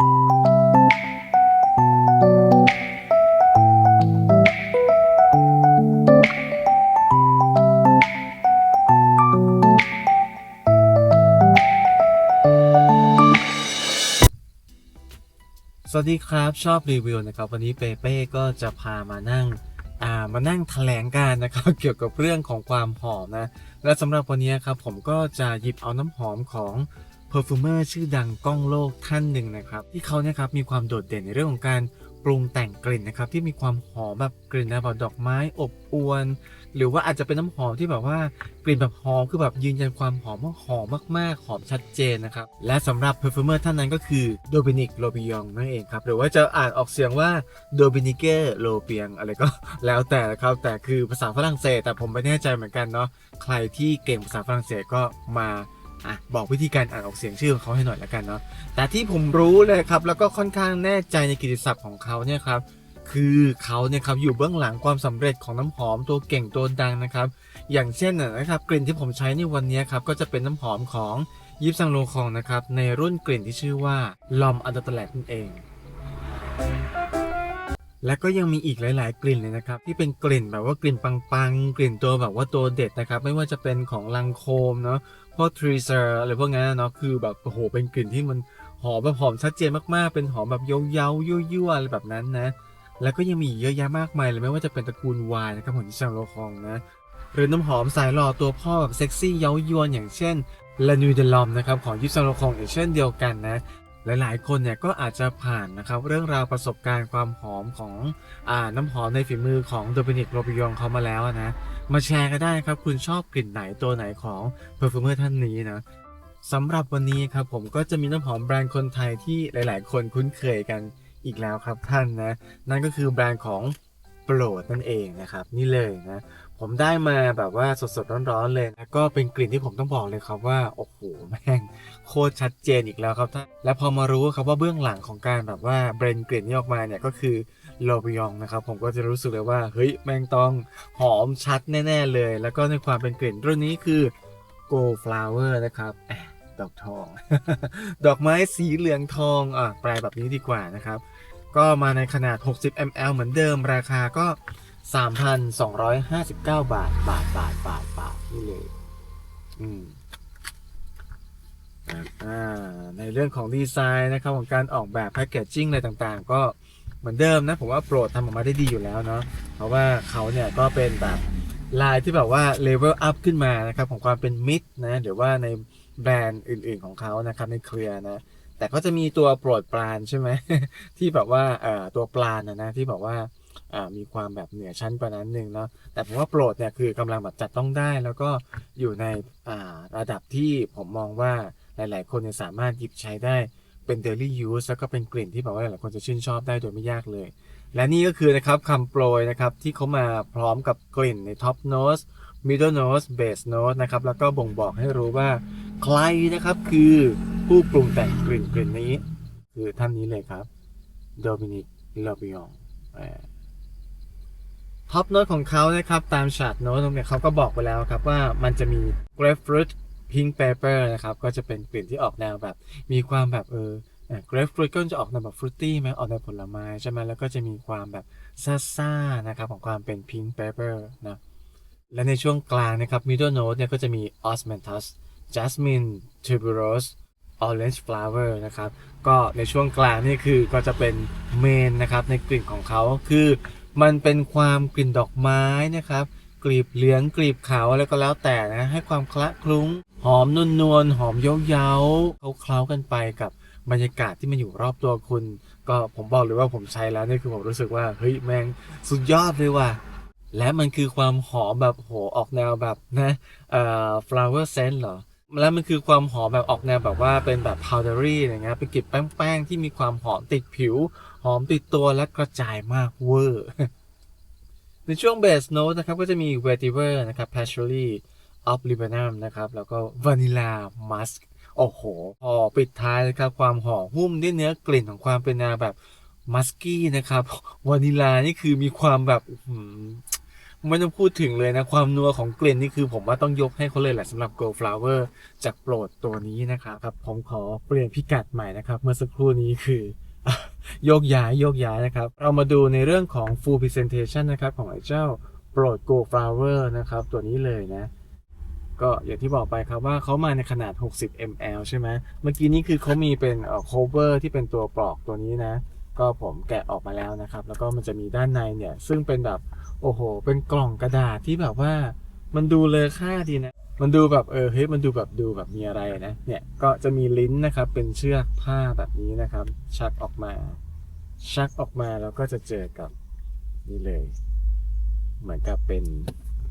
สวัสดีครับชอบรีวิวนะครับ วันนี้เปเป้ก็จะพามานั่งอ่ามานั่งแถลงการนะครับ เกี่ยวกับเรื่องของความหอมนะ และสำหรับวันนี้ครับผมก็จะหยิบเอาน้ำหอมของ เพอร์ฟูเมอร์ชื่อดังก้องโลกท่านหนึ่งนะครับ ที่เขาเนี่ยครับมีความโดดเด่นในเรื่องของการปรุงแต่งกลิ่นนะครับที่มีความหอมแบบกลิ่นแนวแบบดอกไม้อบอวลหรือว่าอาจจะเป็นน้ำหอมที่แบบว่ากลิ่นแบบหอมคือแบบยืนยันความหอมว่าหอมมากๆ หอมชัดเจนนะครับ และสำหรับเพอร์ฟูเมอร์ท่านนั้นก็คือโดมินิกโลบิยองนั่นเองครับ หรือว่าจะอ่านออกเสียงว่าโดมินิเกโลเปียงอะไรก็แล้วแต่นะครับ แต่คือภาษาฝรั่งเศส แต่ผมไม่แน่ใจเหมือนกันเนาะใครที่เก่งภาษาฝรั่งเศสก็มา อะบอกวิธีการอ่านออกเสียงชื่อของเขาให้หน่อยละกันเนาะแต่ที่ผมรู้เลยครับแล้วก็ค่อนข้างแน่ใจในกิตติศัพท์ของเขาเนี่ยครับคือเขาเนี่ยครับอยู่เบื้องหลังความสำเร็จของน้ำหอมตัวเก่งตัวดังนะครับ อย่างเช่นนะครับกลิ่นที่ผมใช้ในวันนี้ครับก็จะเป็นน้ำหอมของยิปซังโลคองนะครับในรุ่นกลิ่นที่ชื่อว่าลอมอันเดอร์ตแลนั่นเอง และก็ยังมีอีกหลาย ๆ กลิ่นเลยนะครับ ที่เป็นกลิ่นแบบว่ากลิ่นปังๆ กลิ่นตัวแบบว่าตัวเด็ดนะครับ ไม่ว่าจะเป็นของลังโคมเนาะพวกทรีเซอร์อะไรพวกนั้นเนาะคือแบบโอ้โหเป็นกลิ่นที่มันหอมแบบหอมชัดเจนมากๆ เป็นหอมแบบเย้าๆยั่วๆอะไรแบบนั้นนะ แล้วก็ยังมีเยอะแยะมากมายเลยไม่ว่าจะเป็นตระกูลวายนะครับของยิปซังโลคองนะ หรือน้ำหอมสายหล่อตัวพ่อแบบเซ็กซี่เย้ายวนอย่างเช่นลานูเดลอมนะครับของยิปซังโลคองอย่างเช่นเดียวกันนะ หลายๆ คนเนี่ยก็อาจจะผ่านนะครับเรื่องราวประสบการณ์ความหอมของอน้ำหอมในฝีมือของโดมินิกโรบิยองเขามาแล้วนะมาแชร์กันได้ครับคุณชอบกลิ่นไหนตัวไหนของเพอร์ฟูเมอร์ท่านนี้นะสำหรับวันนี้ครับผมก็จะมีน้ำหอมแบรนด์คนไทยที่หลาย ๆ คนคุ้นเคยกันอีกแล้วครับท่านนะ นั่นก็คือแบรนด์ของโปรดนั่นเองนะครับ นี่เลยนะ ผมได้มาแบบว่าสดๆร้อนๆเลย แล้วก็เป็นกลิ่นที่ผมต้องบอกเลยครับว่าโอ้โหแม่งโคตรชัดเจนอีกแล้วครับท่านและพอมารู้ครับว่าเบื้องหลังของการแบบว่าเบรนกลิ่นนี้ออกมาเนี่ยก็คือโลบิยองนะครับผมก็จะรู้สึกเลยว่าเฮ้ยแม่งต้องหอมชัดแน่ ๆเลย แล้วก็ในความเป็นกลิ่นรุ่นนี้คือ Go Flower นะครับแอะดอกทอง ดอกไม้สีเหลืองทองอะแปลแบบนี้ดีกว่านะครับ ก็มาในขนาด 60 ml เหมือนเดิมราคาก็ 3,259บเก้าบาท บาท บาท บาท บาท นี่เลย อืมอ่า ในเรื่องของดีไซน์นะครับ ของการออกแบบแพคเกจจิ้งอะไรต่างๆ ก็เหมือนเดิมนะ ผมว่าโปรดทำออกมาได้ดีอยู่แล้วเนาะ เพราะว่าเขาเนี่ยก็เป็นแบบลายที่แบบว่าเลเวลอัพขึ้นมานะครับ ของความเป็นมิดนะหรือว่าในแบรนด์อื่น ๆของเขานะครับในเคลียร์นะ แต่ก็จะมีตัวโปรดปรานใช่ไหมที่แบบว่าเอ่อตัวปลานนะนะที่แบบว่า มีความแบบเหนือชั้นกว่านั้นหนึ่งเนาะแต่ผมว่าโปรดเนี่ยคือกำลังแบบจัดต้องได้แล้วก็อยู่ในอ่าระดับที่ผมมองว่าหลาย ๆ คนเนี่ยสามารถหยิบใช้ได้เป็น daily use แล้วก็เป็นกลิ่นที่แบบว่าหลายคนจะชื่นชอบได้โดยไม่ยากเลย และนี่ก็คือนะครับคำโปรยนะครับที่เขามาพร้อมกับกลิ่นใน top nose middle nose base nose นะครับแล้วก็บ่งบอกให้รู้ว่าใครนะครับคือผู้ปรุงแต่งกลิ่นกลิ่นนี้ คือท่านนี้เลยครับโดมินิกลาบิอง ท็อปโน้ตของเขานะครับตามชาร์ตโน้ตตรงเนี้ยเขาก็บอกไปแล้วครับว่ามันจะมี grapefruit pink pepper นะครับก็จะเป็นกลิ่นที่ออกแนวแบบ มีความแบบเออ grapefruit ก็จะออกแนวแบบฟรุตตี้ไหมออกแนวผลไม้ใช่ไหมแล้วก็จะมีความแบบซ่าๆนะครับของความเป็น pink pepper นะและในช่วงกลางนะครับ middle note เนี่ยก็จะมี osmanthus jasmine tuberose orange flower นะครับก็ในช่วงกลางนี่คือก็จะเป็นเมนนะครับในกลิ่นของเขาคือ มันเป็นความกลิ่นดอกไม้นะครับ กลีบเหลืองกลีบขาวอะไรก็แล้วแต่นะ ให้ความคละคลุ้ง หอมนวลนวลๆหอมเย้าเย้าเขาเคล้ากันไปกับบรรยากาศที่มันอยู่รอบตัวคุณ ก็ผมบอกเลยว่าผมใช้แล้วนี่คือผมรู้สึกว่าเฮ้ยแม่งสุดยอดเลยว่ะและมันคือความหอมแบบโหออกแนวแบบนะเอ่อ flower scent เหรอ แล้วมันคือความหอมแบบออกแนวแบบว่าเป็นแบบ powdery อย่างเงี้ยเป็นกลิ่นแป้งๆที่มีความหอมติดผิว หอมติดตัวและกระจายมากเวอร์ ในช่วง base note นะครับ ก็จะมี vetiver นะครับ patchouli of libanum นะครับ แล้วก็ vanilla musk โอ้โห พอปิดท้ายนะครับ ความหอมหุ้มด้วยเนื้อกลิ่นของความเป็นแนวแบบมัสกี้นะครับวานิลานี่คือมีความแบบ ไม่ต้องพูดถึงเลยนะ ความนัวของกลิ่นนี่คือผมว่าต้องยกให้เขาเลยแหละสำหรับ Gold Flower จากโปรดตัวนี้นะครับครับ ผมขอเปลี่ยนพิกัดใหม่นะครับ เมื่อสักครู่นี้คือ โยกย้ายโยกย้ายนะครับ เรามาดูในเรื่องของ full presentation นะครับของไอ้เจ้าโปรด Gold Flower นะครับตัวนี้เลยนะก็อย่างที่บอกไปครับว่าเขามาในขนาด 60 ml ใช่ไหม เมื่อกี้นี้คือเขามีเป็น cover ที่เป็นตัวปลอกตัวนี้นะ ก็ผมแกะออกมาแล้วนะครับ แล้วก็มันจะมีด้านในเนี่ย ซึ่งเป็นแบบโอ้โห เป็นกล่องกระดาษที่แบบว่า มันดูเลอค่าดีนะ มันดูแบบเออเฮ้ยมันดูแบบดูแบบมีอะไรนะ เนี่ยก็จะมีลิ้นนะครับ เป็นเชือกผ้าแบบนี้นะครับ ชักออกมา ชักออกมาแล้วก็จะเจอกับนี่เลย เหมือนกับเป็น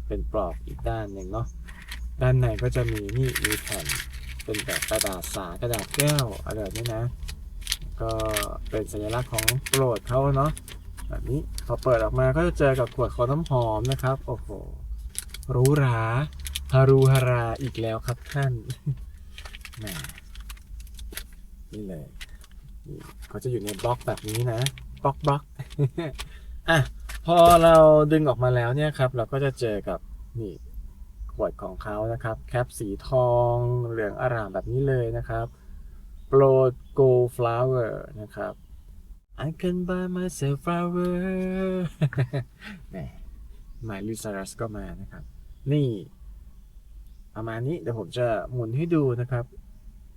เป็นปลอกอีกด้านหนึ่งเนาะด้านในก็จะมีนี่มีแผ่นเป็นแบบกระดาษสากระดาษแก้วอะไรแบบนี้นะ ก็เป็นสัญลักษณ์ของโปรดเขาเนาะแบบนี้พอเปิดออกมาก็จะเจอกับขวดของน้ำหอมนะครับ โอ้โหหรูหราฮารูฮาราอีกแล้วครับท่านแหมนี่เลยเขาจะอยู่ในบล็อกแบบนี้นะบล็อกบล็อกอะพอเราดึงออกมาแล้วเนี่ยครับ เราก็จะเจอกับนี่ขวดของเขานะครับ แคปสีทองเหลืองอร่ามแบบนี้เลยนะครับ โปรด go flower นะครับ I can buy myself flower แหมหมายลิซารัสก็มานะครับ นี่ ประมาณนี้เดี๋ยวผมจะหมุนให้ดูนะครับ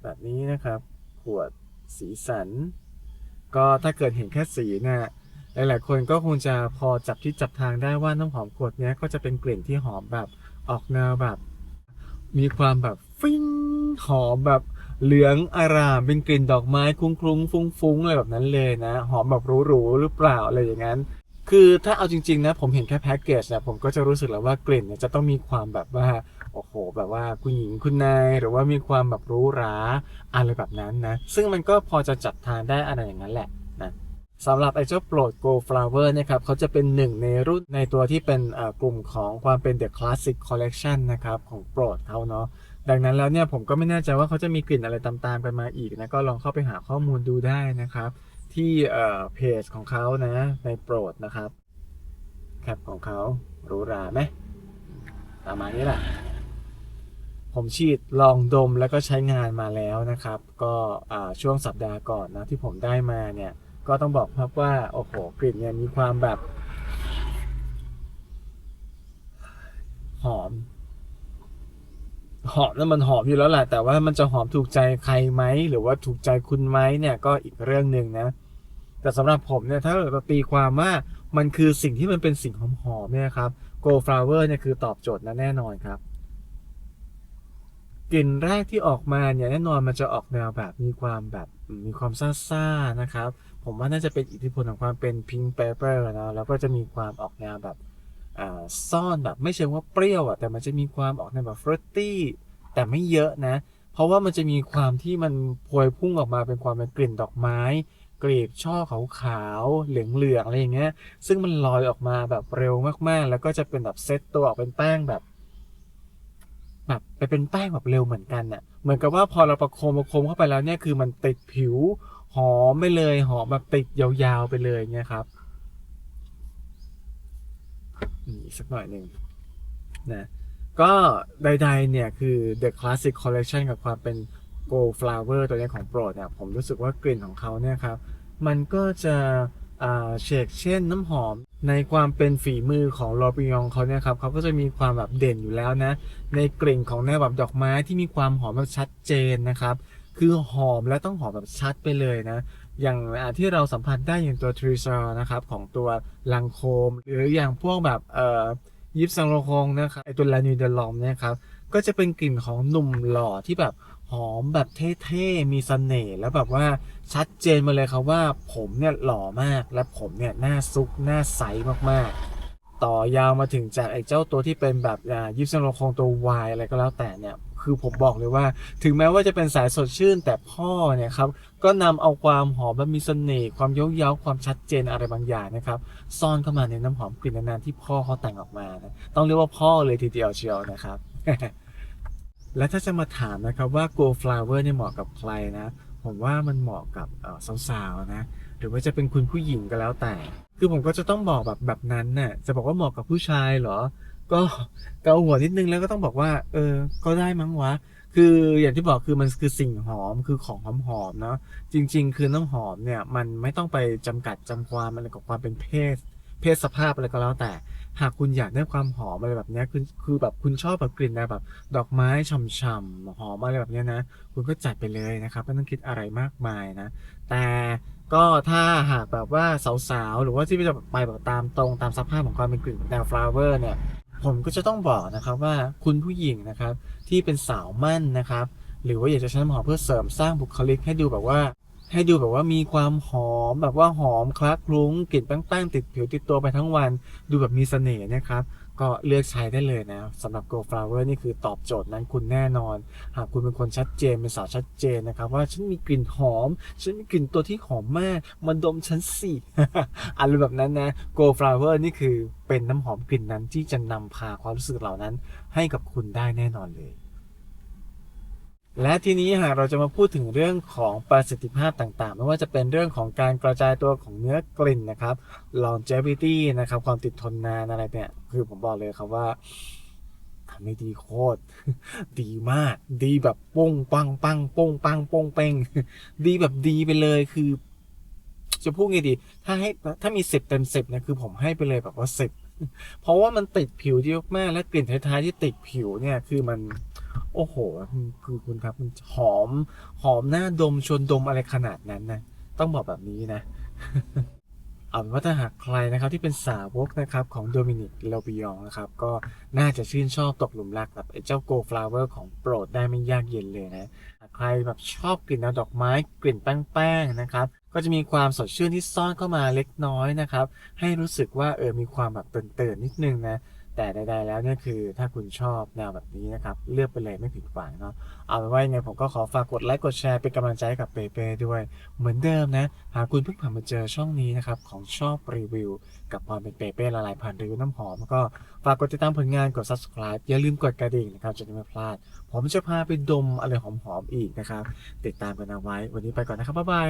แบบนี้นะครับ ขวดสีสัน ก็ถ้าเกิดเห็นแค่สีเนี่ยหลายๆคนก็คงจะพอจับที่จับทางได้ว่าน้ำหอมขวดนี้ก็จะเป็นกลิ่นที่หอมแบบออกแนวแบบ มีความแบบฟิ้งหอมแบบ เหลืองอารามเป็นกลิ่นดอกไม้คุ้งคลุ้งฟุ้งฟุ้งอะไรแบบนั้นเลยนะ หอมแบบหรูๆหรือเปล่าอะไรอย่างนั้น คือถ้าเอาจริง ๆ นะ ผมเห็นแค่แพ็กเกจเนี่ยผมก็จะรู้สึกแล้วว่ากลิ่นเนี่ยจะต้องมีความแบบว่าโอ้โห แบบว่าคุณหญิงคุณนายหรือว่ามีความแบบหรู้หราอะไรแบบนั้นนะ ซึ่งมันก็พอจะจับทานได้อะไรอย่างนั้นแหละนะสำหรับไอ้เจ้าโปรด Go Flower เนะครับเขาจะเป็นหนึ่งในรุ่นในตัวที่เป็นกลุ่มของความเป็น The Classic Collection นะครับ ของโปรดเขาเนาะ ดังนั้นแล้วเนี่ยผมก็ไม่แน่ใจว่าเขาจะมีกลิ่นอะไรตามๆกันมาอีกนะก็ลองเข้าไปหาข้อมูลดูได้นะครับ ที่เอ่อเพจของเขานะในโปรดนะครับแคปของเขาหรูหราไหมประมาณนี้แหละผมฉีดลองดมแล้วก็ใช้งานมาแล้วนะครับ ก็ช่วงสัปดาห์ก่อนนะที่ผมได้มาเนี่ยก็ต้องบอกครับว่าโอ้โหกลิ่นเนี่ยมีความแบบ หอม หอมแล้วมันหอมอยู่แล้วแหละแต่ว่ามันจะหอมถูกใจใครไหมหรือว่าถูกใจคุณไหมเนี่ยก็อีกเรื่องหนึ่งนะ แต่สำหรับผมเนี่ยถ้าเราตีความว่ามันคือสิ่งที่มันเป็นสิ่งหอมๆเนี่ยครับ Go Flower เนี่ยคือตอบโจทย์นะแน่นอนครับกลิ่นแรกที่ออกมาเนี่ยแน่นอนมันจะออกแนวแบบมีความแบบมีความซ่าๆนะครับ ผมว่าน่าจะเป็นอิทธิพลของความเป็น Pink Pepper นะแล้วก็จะมีความออกแนวแบบ ซ่อนแบบไม่เชิงว่าเปรี้ยวอะแต่มันจะมีความออกแนแบบฟรุตตี้แต่ไม่เยอะนะ เพราะว่ามันจะมีความที่มันพวยพุ่งออกมาเป็นความเป็นกลิ่นดอกไม้กลีบช่อขาวๆเหลืองๆอะไรอย่างเงี้ย ซึ่งมันลอยออกมาแบบเร็วมากๆ แล้วก็จะเป็นแบบเซตตัวออกเป็นแป้งแบบ แบบไปเป็นแป้งแบบเร็วเหมือนกันน่ะ เหมือนกับว่าพอเราประโคมประโคมเข้าไปแล้วเนี่ยคือมันติดผิวหอมไปเลยหอมแบบติดยาวๆไปเลยเนี่ยครับ อีกสักหน่อยหนึ่งนะก็ใดๆเนี่ยคือ The Classic Collection กับความเป็น Gold Flower ตัวนี้ของโปรดเนี่ยผมรู้สึกว่ากลิ่นของเขาเนี่ยครับ มันก็จะเชกเช่นน้ำหอม ในความเป็นฝีมือของลอปิยองเขาเนี่ยครับเขาก็จะมีความแบบเด่นอยู่แล้วนะ ในกลิ่นของแนวแบบดอกไม้ที่มีความหอมแบบชัดเจนนะครับ คือหอมและต้องหอมแบบชัดไปเลยนะ อย่างที่เราสัมผัสได้อย่างตัวทรีซอร์นะครับของตัวลังโคม หรืออย่างพวกแบบเอ่อยิปซังโลคงนะครับไอตัวลานูเดลอมเนี่ยครับก็จะเป็นกลิ่นของหนุ่มหล่อที่แบบหอมแบบเท่ๆ มีเสน่ห์แล้วแบบว่าชัดเจนมาเลยครับว่าผมเนี่ยหล่อมากและผมเนี่ยหน้าซุกหน้าใสมากๆ ต่อยาวมาถึงจากไอ้เจ้าตัวที่เป็นแบบยิปซังโลคงตัววายอะไรก็แล้วแต่เนี่ย คือผมบอกเลยว่า ถึงแม้ว่าจะเป็นสายสดชื่น แต่พ่อเนี่ยครับก็นำเอาความหอมและมีเสน่ห์ความเย้าเย้าความชัดเจนอะไรบางอย่างนะครับซ่อนเข้ามาในน้ำหอมกลิ่นนานๆที่พ่อเขาแต่งออกมานะต้องเรียกว่าพ่อเลยทีเดียวเชียวนะครับ และถ้าจะมาถามนะครับว่า Go Flower เนี่ยเหมาะกับใครนะผมว่ามันเหมาะกับสาวๆนะหรือว่าจะเป็นคุณผู้หญิงก็แล้วแต่ คือผมก็จะต้องบอกแบบแบบนั้นน่ะจะบอกว่าเหมาะกับผู้ชายเหรอ ก็เกาหัวนิดนึงแล้วก็ต้องบอกว่า เออ ก็ได้มั้งวะ คืออย่างที่บอกคือมันคือสิ่งหอมคือของหอมหอมๆเนาะจริง ๆ คือน้ำหอมเนี่ย มันไม่ต้องไปจำกัดจำความอะไรกับความเป็นเพศ เพศสภาพอะไรก็แล้วแต่ หากคุณอยากได้ความหอมอะไรแบบเนี้ยคือคือแบบคุณชอบแบบกลิ่นแบบ ดอกไม้ฉ่ำๆหอมอะไรแบบเนี้ยนะ คุณก็จัดไปเลยนะครับไม่ต้องคิดอะไรมากมายนะ แต่ก็ถ้าหากแบบว่าสาวๆ หรือว่าที่จะไปแบบตามตรงตามสภาพของความเป็นกลิ่นแนวฟลาเวอร์เนี่ย ผมก็จะต้องบอกนะครับว่าคุณผู้หญิงนะครับที่เป็นสาวมั่นนะครับ หรือว่าอยากจะใช้น้ำหอมเพื่อเสริมสร้างบุคลิกให้ดูแบบว่า ให้ดูแบบว่ามีความหอมแบบว่าหอมคลักคลุ้งกลิ่นแป้งๆติดผิวติดตัวไปทั้งวัน ดูแบบมีเสน่ห์นะครับก็เลือกใช้ได้เลยนะสำหรับ Go Flower นี่คือตอบโจทย์นั้นคุณแน่นอน หากคุณเป็นคนชัดเจนเป็นสาวชัดเจนนะครับ ว่าฉันมีกลิ่นหอม ฉันมีกลิ่นตัวที่หอมมาก มันดมฉันสิอะไรแบบนั้นนะ Go Flower นี่คือเป็นน้ำหอมกลิ่นนั้นที่จะนำพาความรู้สึกเหล่านั้นให้กับคุณได้แน่นอนเลย และทีนี้หากเราจะมาพูดถึงเรื่องของประสิทธิภาพต่างๆ ไม่ว่าจะเป็นเรื่องของการกระจายตัวของเนื้อกลิ่นนะครับ longevity นะครับ ความติดทนนานอะไรเนี่ย คือผมบอกเลยครับว่าทำได้ดีโคตร ดีมาก ดีแบบป้งปังปังป้งปังป้งเป้งดีแบบดีไปเลยคือ จะพูดไงดี ถ้าให้ถ้ามีสิบเต็มสิบเนี่ยคือผมให้ไปเลยแบบว่าสิบเพราะว่ามันติดผิวเยอะมากและกลิ่นท้ายๆที่ติดผิวเนี่ยคือมัน โอ้โหคือคือคุณครับมันหอมหอมหน้าดมชวนดมอะไรขนาดนั้นนะต้องบอกแบบนี้นะเอาเป็นว่าถ้าหากใครนะครับที่เป็นสาวกนะครับของโดมินิกเลบิยองนะครับก็น่าจะชื่นชอบตกหลุมรักกับไอ้เจ้าโกฟลาเวอร์ของโปรดได้ไม่ยากเย็นเลยนะหาใครแบบชอบกลิ่นนวดอกไม้กลิ่นแป้งๆนะครับก็จะมีความสดชื่นที่ซ่อนเข้ามาเล็กน้อยนะครับให้รู้สึกว่าเออมีความแบบเตื่นๆนิดนึงนะ แต่ใดๆแล้วเนี่ยคือถ้าคุณชอบแนวแบบนี้นะครับ เลือกไปเลยไม่ผิดหวังเนาะเอาเป็นว่ายังไงผมก็ขอฝากกดไลค์กดแชร์เป็นกำลังใจให้กับเปเป้ด้วย เหมือนเดิมนะ หากคุณเพิ่งผ่านมาเจอช่องนี้นะครับ ของชอบรีวิว กับความเป็นเปเป้ละลายผ่านรีวิวน้ำหอม ก็ฝากกดติดตามผลงานกด subscribe อย่าลืมกดกระดิ่งนะครับจะได้ไม่พลาด ผมจะพาไปดมอะไรหอมๆอีกนะครับติดตามกันเอาไว้ วันนี้ไปก่อนนะครับบ๊ายบาย